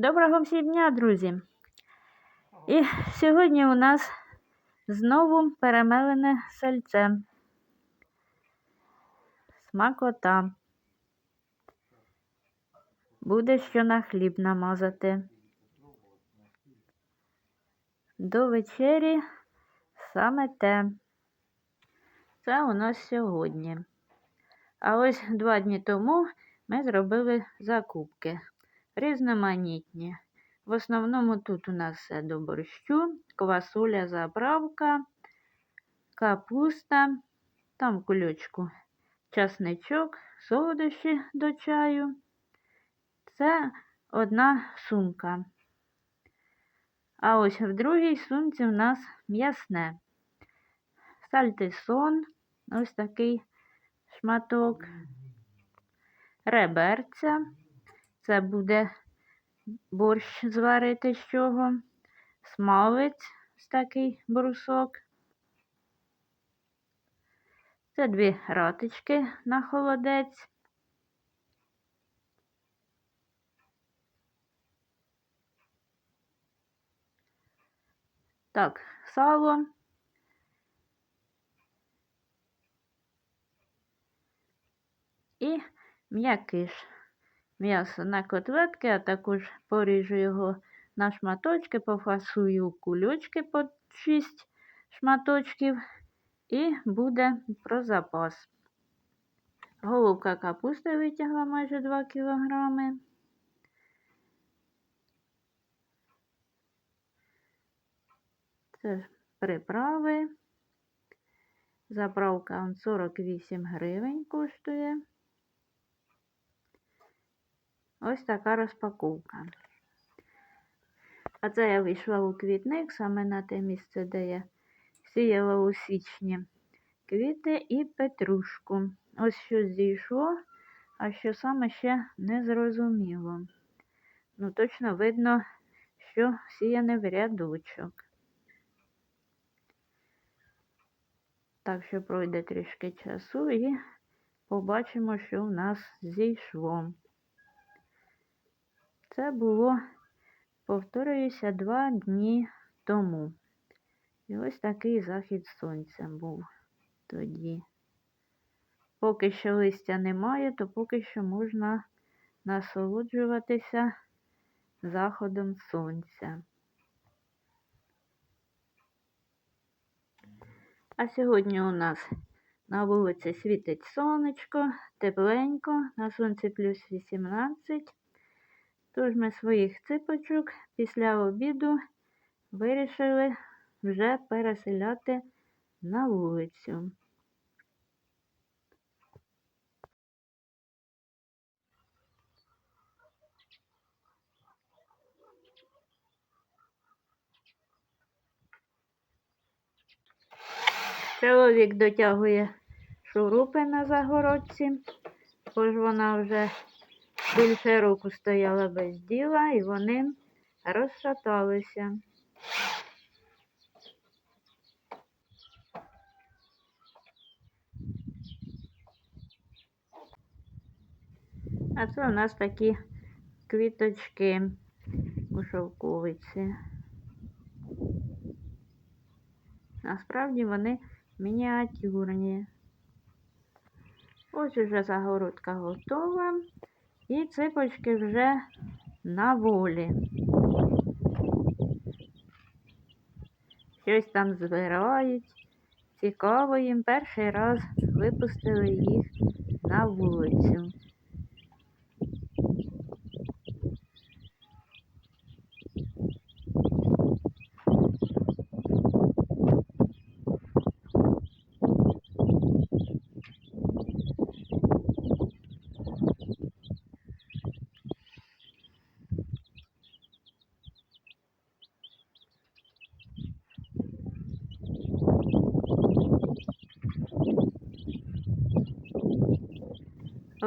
Доброго всім дня, друзі! І сьогодні у нас знову перемелене сальце. Смакота. Буде що на хліб намазати. До вечері саме те. Це у нас сьогодні. А ось два дні тому ми зробили закупки різноманітні. В основному тут у нас все до борщу, квасоля, заправка, капуста, там кульочку часничок, солодощі до чаю. Це одна сумка. А ось в другій сумці у нас м'ясне. Сальтисон, ось такий шматок, реберця. Це буде борщ зварити з чого, смалець з такий брусок. Це дві ратички на холодець. Так, сало. І м'якиш м'ясо на котлетки, а також поріжу його на шматочки, пофасую кульочки по 6 шматочків і буде про запас. Головка капусти витягла майже 2 кг. Це приправи. Заправка 48 гривень коштує. Ось така розпаковка. А це я вийшла у квітник саме на те місце, де я сіяла у січні квіти і петрушку. Ось що зійшло, а що саме ще не зрозуміло. Ну, точно видно, що сіяне в рядочок. Так що пройде трішки часу і побачимо, що в нас зійшло. Це було, повторююся, два дні тому. І ось такий захід сонця був тоді. Поки що листя немає, то поки що можна насолоджуватися заходом сонця. А сьогодні у нас на вулиці світить сонечко, тепленько, на сонці плюс 18. Тож ми своїх ципочок після обіду вирішили вже переселяти на вулицю. Чоловік дотягує шурупи на загородці, бо ж вона вже більше року стояла без діла і вони розшаталися. А це у нас такі квіточки у шовковиці. Насправді вони мініатюрні. Ось уже загородка готова. І ципочки вже на волі. Щось там збирають. Цікаво їм перший раз випустили їх на вулицю.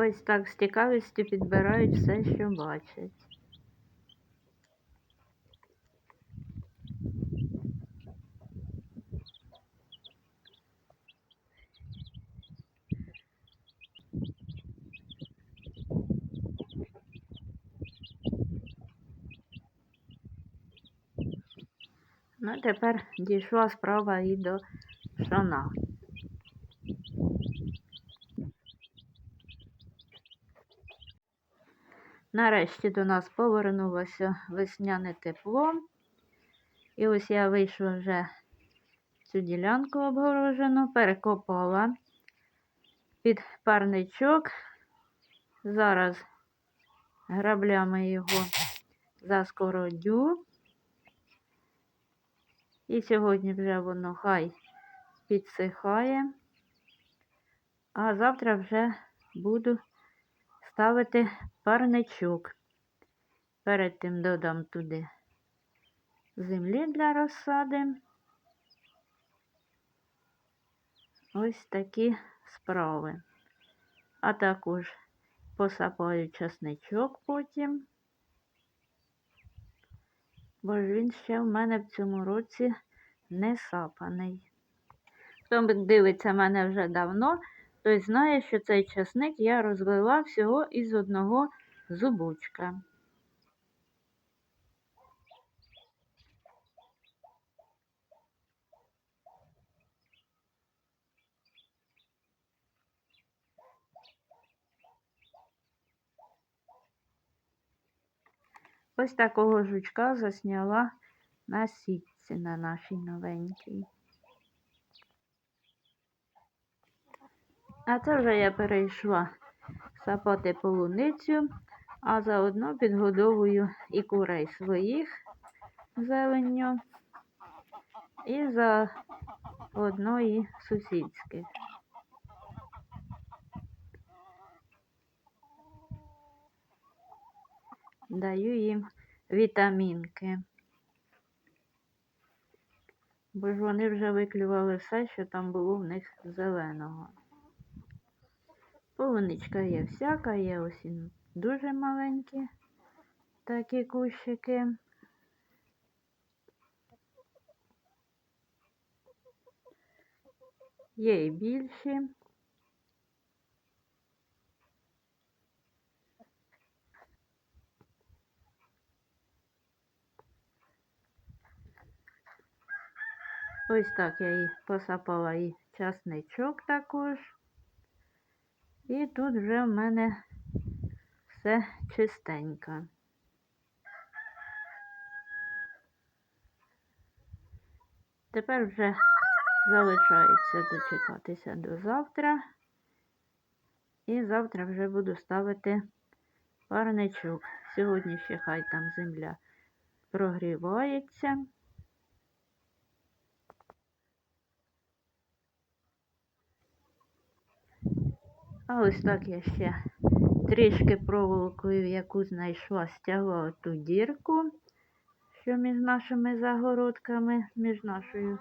ось так з цікавістю підбирають все, що бачать. Ну, тепер дійшла справа і до шана. Нарешті до нас повернулося весняне тепло. І ось я вийшла вже цю ділянку обгорожену, перекопала під парничок. Зараз граблями його заскородю. І сьогодні вже воно хай підсихає, а завтра вже буду ставити парничок. Перед тим додам туди землі для розсади. Ось такі справи. А також посапаю часничок потім, бо ж він ще в мене в цьому році не сапаний. Хто дивиться мене вже давно, той знає, що цей часник я розвела всього із одного зубочка. Ось такого жучка засняла на сітці на нашій новенькій. А це вже я перейшла сапати полуницю, а заодно підгодовую і курей своїх зеленню, і заодно і сусідських. Даю їм вітамінки. Бо ж вони вже виклювали все, що там було в них зеленого. Полуничка є всяка, є ось дуже маленькі такі кущики. Є і більші. Ось так я і посапала і часничок також. І тут вже в мене все чистенько. Тепер вже залишається дочекатися до завтра. І завтра вже буду ставити парничок. Сьогодні ще хай там земля прогрівається. А ось так я ще трішки проволокою, яку знайшла, стягла ту дірку, що між нашими загородками, між нашою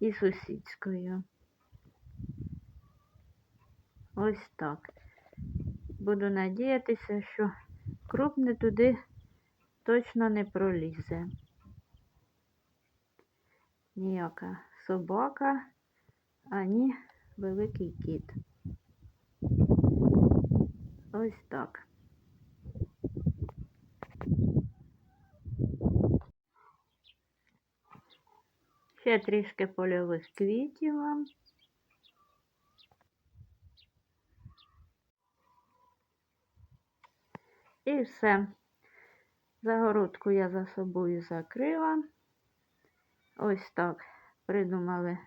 і сусідською. Ось так. Буду надіятися, що крупне туди точно не пролізе. Ніяка собака, ані великий кіт. Ось так. Ще трішки польових квітів вам. І все. Загородку я за собою закрила. Ось так придумали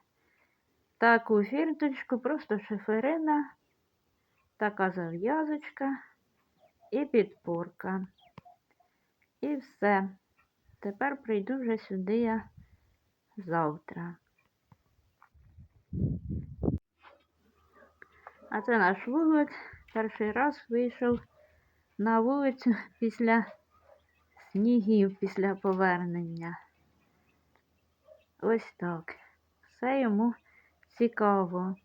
таку фірточку, просто шиферина, така зав'язочка і підпорка. І все. Тепер прийду вже сюди я завтра. А це наш вуглик. Перший раз вийшов на вулицю після снігів, після повернення. Ось так. Все йому цікаво.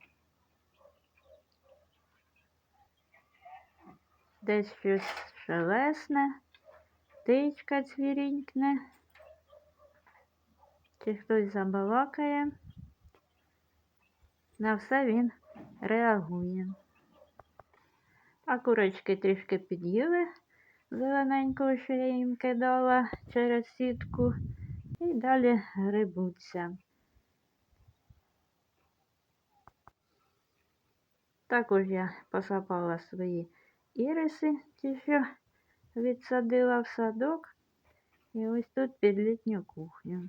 Десь щось шелесне, птичка цвірінькне, чи хтось забалакає. На все він реагує. А курочки трішки під'їли зелененького, що я їм кидала через сітку, І далі грибуться. Також я посапала свої іриси, ті, що відсадила в садок. І ось тут під літню кухню.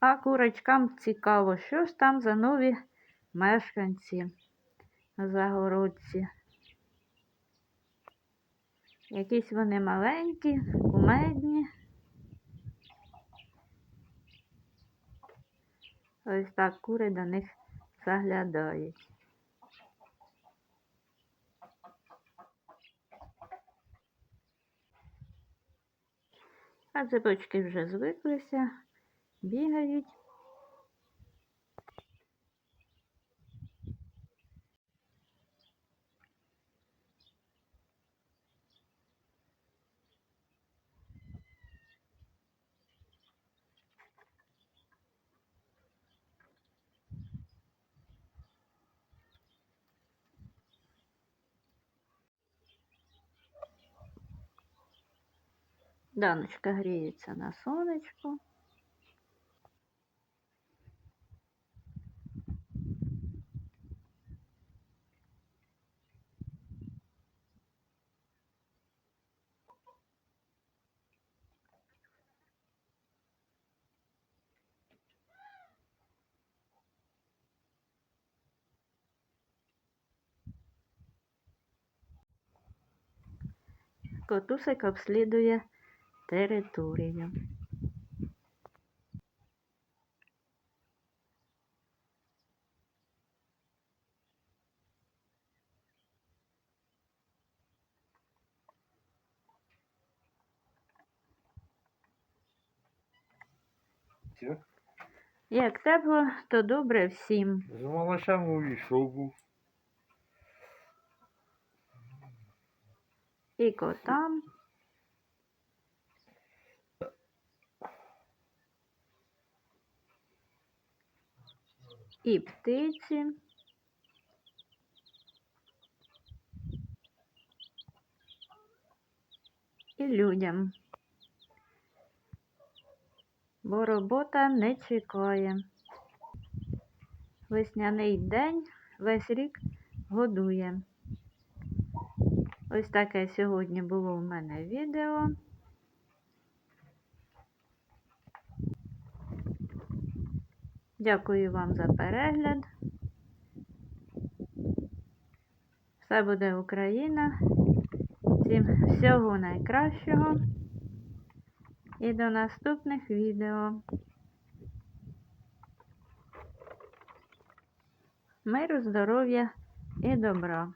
А курочкам цікаво, що ж там за нові мешканці загородці. Якісь вони маленькі, кумедні. Ось так кури до них заглядають. А цепочки вже звиклися, бігають. Даночка гріється на сонечку. Котусик обслідує територію. Все. Як тепло, то добре всім. З малышами увійшов був. І котам. І птиці. І людям. Бо робота не чекає. Весняний день весь рік годує. Ось таке сьогодні було в мене відео. Дякую вам за перегляд. Все буде Україна. Всім всього найкращого. І до наступних відео. Миру, здоров'я і добра.